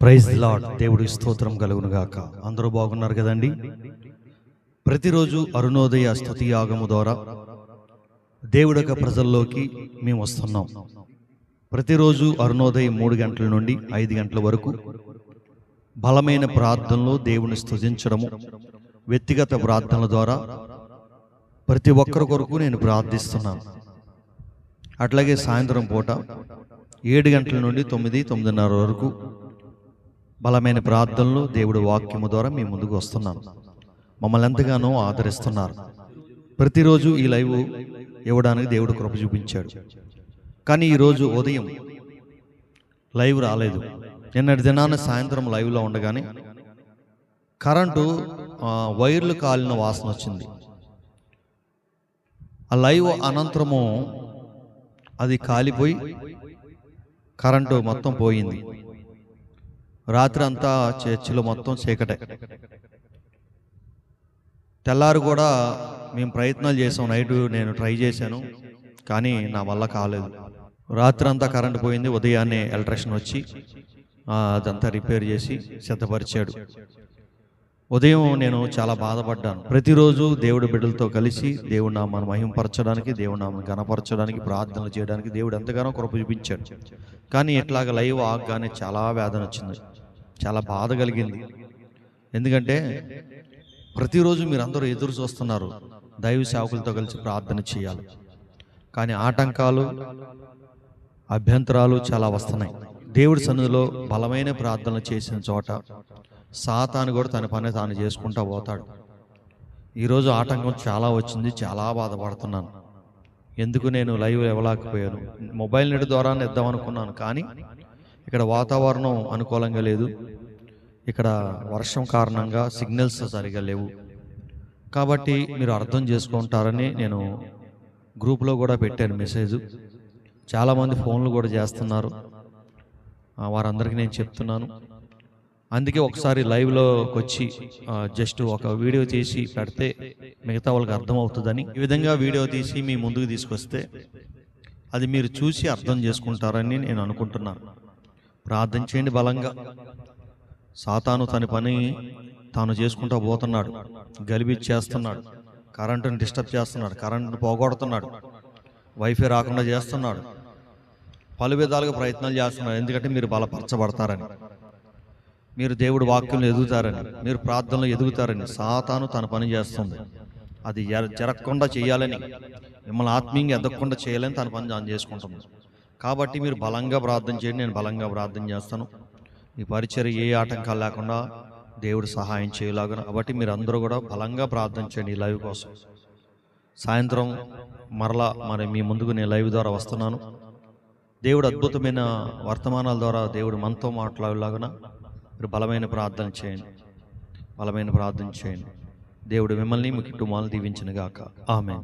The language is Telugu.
ప్రైజ్ లాడ్ దేవుడి స్తోత్రం కలుగును గాక. అందరూ బాగున్నారు కదండి? ప్రతిరోజు అరుణోదయ స్థుతి యాగము ద్వారా దేవుడి యొక్క ప్రజల్లోకి మేము వస్తున్నాం. ప్రతిరోజు అరుణోదయం మూడు గంటల నుండి ఐదు గంటల వరకు బలమైన ప్రార్థనలో దేవుని స్థుతించడము వ్యక్తిగత ప్రార్థనల ద్వారా ప్రతి ఒక్కరి కొరకు నేను ప్రార్థిస్తున్నాను. అట్లాగే సాయంత్రం పూట ఏడు గంటల నుండి తొమ్మిది తొమ్మిదిన్నర వరకు బలమైన ప్రార్థనలు దేవుడి వాక్యము ద్వారా మీ ముందుకు వస్తున్నాను. మమ్మల్ని ఎంతగానో ఆదరిస్తున్నారు. ప్రతిరోజు ఈ లైవ్ ఇవ్వడానికి దేవుడు కృప చూపించాడు. కానీ ఈరోజు ఉదయం లైవ్ రాలేదు. నిన్నటి దినాన సాయంత్రం లైవ్లో ఉండగానే కరెంటు వైర్లు కాలిన వాసన వచ్చింది. ఆ లైవ్ అనంతరము అది కాలిపోయి కరెంటు మొత్తం పోయింది. రాత్రి అంతా చర్చిలో మొత్తం చీకటే. తెల్లారు కూడా మేము ప్రయత్నాలు చేసాం. నైట్ నేను ట్రై చేశాను కానీ నా వల్ల కాలేదు. రాత్రి అంతా కరెంట్ పోయింది ఉదయాన్నే ఎలక్ట్రిషన్ వచ్చి అదంతా రిపేర్ చేసి సిద్ధపరిచాడు. ఉదయం నేను చాలా బాధపడ్డాను. ప్రతిరోజు దేవుడి బిడ్డలతో కలిసి దేవుడి నామాన్ని మహింపరచడానికి దేవుడి నామాన్ని గణపరచడానికి ప్రార్థనలు చేయడానికి దేవుడు ఎంతగానో కృప చూపించాడు. కానీ ఇట్లాగ లైవ్ ఆగగానే చాలా వేదన వచ్చింది. చాలా బాధ కలిగింది. ఎందుకంటే ప్రతిరోజు మీరు అందరూ ఎదురు చూస్తున్నారు. దైవ సేవకులతో కలిసి ప్రార్థన చేయాలి. కానీ ఆటంకాలు అభ్యంతరాలు చాలా వస్తున్నాయి. దేవుడి సన్నిధిలో బలమైన ప్రార్థన చేసిన చోట సాతాను కూడా తన పని తాను చేసుకుంటా పోతాడు. ఈరోజు ఆటంకం చాలా వచ్చింది చాలా బాధపడుతున్నాను. ఎందుకు నేను లైవ్ ఇవ్వలేకపోయాను? మొబైల్ నెట్ ద్వారా ఇద్దాం అనుకున్నాను కానీ ఇక్కడ వాతావరణం అనుకూలంగా లేదు. ఇక్కడ వర్షం కారణంగా సిగ్నల్స్ సరిగా లేవు. కాబట్టి మీరు అర్థం చేసుకుంటారని నేను గ్రూప్లో కూడా పెట్టాను మెసేజ్. చాలామంది ఫోన్లు కూడా చేస్తున్నారు. వారందరికీ నేను చెప్తున్నాను. అందుకే ఒకసారి లైవ్లోకి వచ్చి జస్ట్ ఒక వీడియో తీసి పెడితే మిగతా వాళ్ళకి అర్థమవుతుందని ఈ విధంగా వీడియో తీసి మీ ముందుకు తీసుకొస్తే అది మీరు చూసి అర్థం చేసుకుంటారని నేను అనుకుంటున్నాను ప్రార్థన చేయండి బలంగా. సాతాను తన పని తాను చేసుకుంటూ పోతున్నాడు. గలిబిచ్చేస్తున్నాడు కరెంటుని డిస్టర్బ్ చేస్తున్నాడు. కరెంటుని పోగొడుతున్నాడు. వైఫై రాకుండా చేస్తున్నాడు. పలు విధాలుగా ప్రయత్నాలు చేస్తున్నాడు. ఎందుకంటే మీరు బలపరచబడతారని. మీరు దేవుడి వాక్యంలో ఎదుగుతారని మీరు ప్రార్థనలో ఎదుగుతారని సాతాను తన పని చేస్తుంది. అది జర- జరగకుండా చేయాలని మిమ్మల్ని ఆత్మీయంగా ఎదగకుండా చేయాలని తన పని తాను చేసుకుంటుంది. కాబట్టి మీరు బలంగా ప్రార్థన చేయండి నేను బలంగా ప్రార్థన చేస్తాను. ఈ పరిచయం ఏ ఆటంకాలు లేకుండా దేవుడు సహాయం చేయలాగా కాబట్టి మీరు అందరూ కూడా బలంగా ప్రార్థన చేయండి ఈ లైవ్ కోసం. సాయంత్రం మరలా మరి మీ ముందుకు నేను లైవ్ ద్వారా వస్తున్నాను. దేవుడు అద్భుతమైన వర్తమానాల ద్వారా దేవుడు మనతో మాట్లాడేలాగా మీరు బలమైన ప్రార్థన చేయండి. బలమైన ప్రార్థన చేయండి. దేవుడు మిమ్మల్ని మీ కుటుంబాలను దీవించిన గాక ఆమె